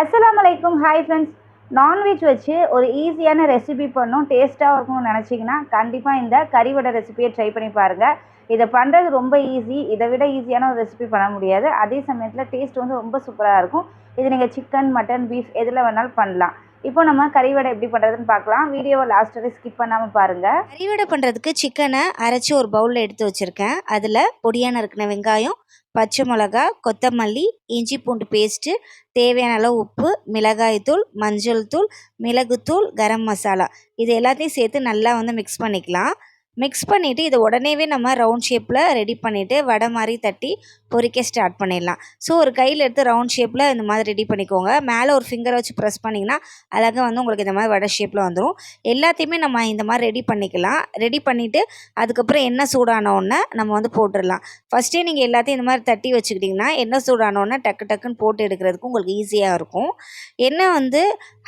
அஸ்ஸலாமு அலைக்கும் hi friends non veg வச்சு ஒரு ஈஸியான ரெசிபி பண்ணும் டேஸ்ட்டாக இருக்கும்னு நினச்சிங்கன்னா கண்டிப்பாக இந்த கறிவடை ரெசிபியை ட்ரை பண்ணி பாருங்கள் இதை பண்ணுறது ரொம்ப ஈஸி இதை விட ஈஸியான ஒரு ரெசிபி பண்ண முடியாது. அதே சமயத்தில் டேஸ்ட் வந்து ரொம்ப சூப்பராக இருக்கும். இது நீங்கள் சிக்கன் மட்டன் பீஃப் எதில் வேணாலும் பண்ணலாம். இப்போ நம்ம கறிவடை எப்படி பண்ணுறதுன்னு பார்க்கலாம். வீடியோவை லாஸ்ட் வரை ஸ்கிப் பண்ணாமல் பாருங்கள் கறிவடை பண்ணுறதுக்கு சிக்கனை அரைச்சி ஒரு பவுலில் எடுத்து வச்சுருக்கேன். அதில் பொடியாக நறுக்கின வெங்காயம் பச்சை மிளகா கொத்தமல்லி இஞ்சி பூண்டு பேஸ்ட்டு தேவையான அளவு உப்பு மிளகாய்த்தூள் மஞ்சள் தூள் மிளகுத்தூள் கரம் மசாலா. இது எல்லாத்தையும் சேர்த்து நல்லா வந்து மிக்ஸ் பண்ணிக்கலாம். மிக்ஸ் பண்ணிவிட்டு இதை உடனேவே நம்ம ரவுண்ட் ஷேப்பில் ரெடி பண்ணிவிட்டு வடை மாதிரி தட்டி பொரிக்க ஸ்டார்ட் பண்ணிடலாம். ஸோ ஒரு கையில் எடுத்து ரவுண்ட் ஷேப்பில் இந்த மாதிரி ரெடி பண்ணிக்கோங்க. மேலே ஒரு ஃபிங்கரை வச்சு ப்ரெஸ் பண்ணிங்கன்னா அழகாக வந்து உங்களுக்கு இந்த மாதிரி வடை ஷேப்பில் வந்துடும் எல்லாத்தையுமே நம்ம இந்த மாதிரி ரெடி பண்ணிக்கலாம். ரெடி பண்ணிவிட்டு அதுக்கப்புறம் எண்ணெய் சூடானோடனே நம்ம வந்து போட்டுடலாம். ஃபஸ்ட்டே நீங்கள் எல்லாத்தையும் இந்த மாதிரி தட்டி வச்சுக்கிட்டிங்கன்னா எண்ணெய் சூடானோடனே டக்கு டக்குன்னு போட்டு எடுக்கிறதுக்கு உங்களுக்கு ஈஸியாக இருக்கும். எண்ணெய் வந்து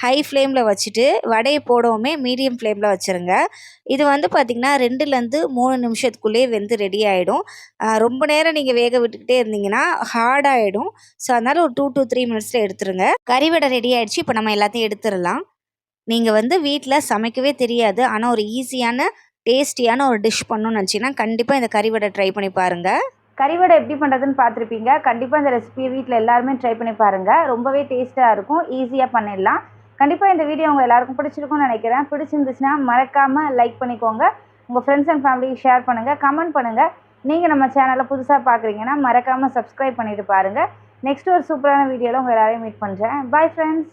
ஹை ஃப்ளேமில் வச்சுட்டு வடையை போடவுமே மீடியம் ஃப்ளேமில் வச்சுருங்க. இது வந்து பார்த்திங்கன்னா ரெண்டுலேருந்து மூணு நிமிஷத்துக்குள்ளேயே வெந்து ரெடி ஆகிடும் ரொம்ப நேரம் நீங்கள் வேக விட்டுக்கிட்டே இருந்தீங்கன்னா ஹார்டாகிடும் ஸோ அதனால் ஒரு டூ டு த்ரீ மினிட்ஸில் எடுத்துருங்க. கறிவடை ரெடி ஆகிடுச்சு இப்போ நம்ம எல்லாத்தையும் எடுத்துடலாம். நீங்கள் வந்து வீட்டில் சமைக்கவே தெரியாது. ஆனால் ஒரு ஈஸியான டேஸ்டியான ஒரு டிஷ் பண்ணணும்னு நினச்சிங்கன்னா கண்டிப்பாக இந்த கறிவடை ட்ரை பண்ணி பாருங்கள் கறிவடை எப்படி பண்ணுறதுன்னு பார்த்துருப்பீங்க. கண்டிப்பாக இந்த ரெசிபியை வீட்டில் எல்லாருமே ட்ரை பண்ணி பாருங்கள் ரொம்பவே டேஸ்ட்டாக இருக்கும். ஈஸியாக பண்ணிடலாம். கண்டிப்பாக இந்த வீடியோ உங்கள் எல்லாருக்கும் பிடிச்சிருக்கும்னு நினைக்கிறேன். பிடிச்சிருந்துச்சுன்னா மறக்காமல் லைக் பண்ணிக்கோங்க. உங்கள் ஃப்ரெண்ட்ஸ் அண்ட் ஃபேமிலிக்கு ஷேர் பண்ணுங்கள் கமெண்ட் பண்ணுங்கள் நீங்கள் நம்ம சேனலை புதுசாக பார்க்குறீங்கன்னா மறக்காமல் சப்ஸ்கிரைப் பண்ணிவிட்டு பாருங்கள் நெக்ஸ்ட் ஒரு சூப்பரான வீடியோவில் உங்கள் எல்லாரையும் மீட் பண்ணுறேன் பாய் ஃப்ரெண்ட்ஸ்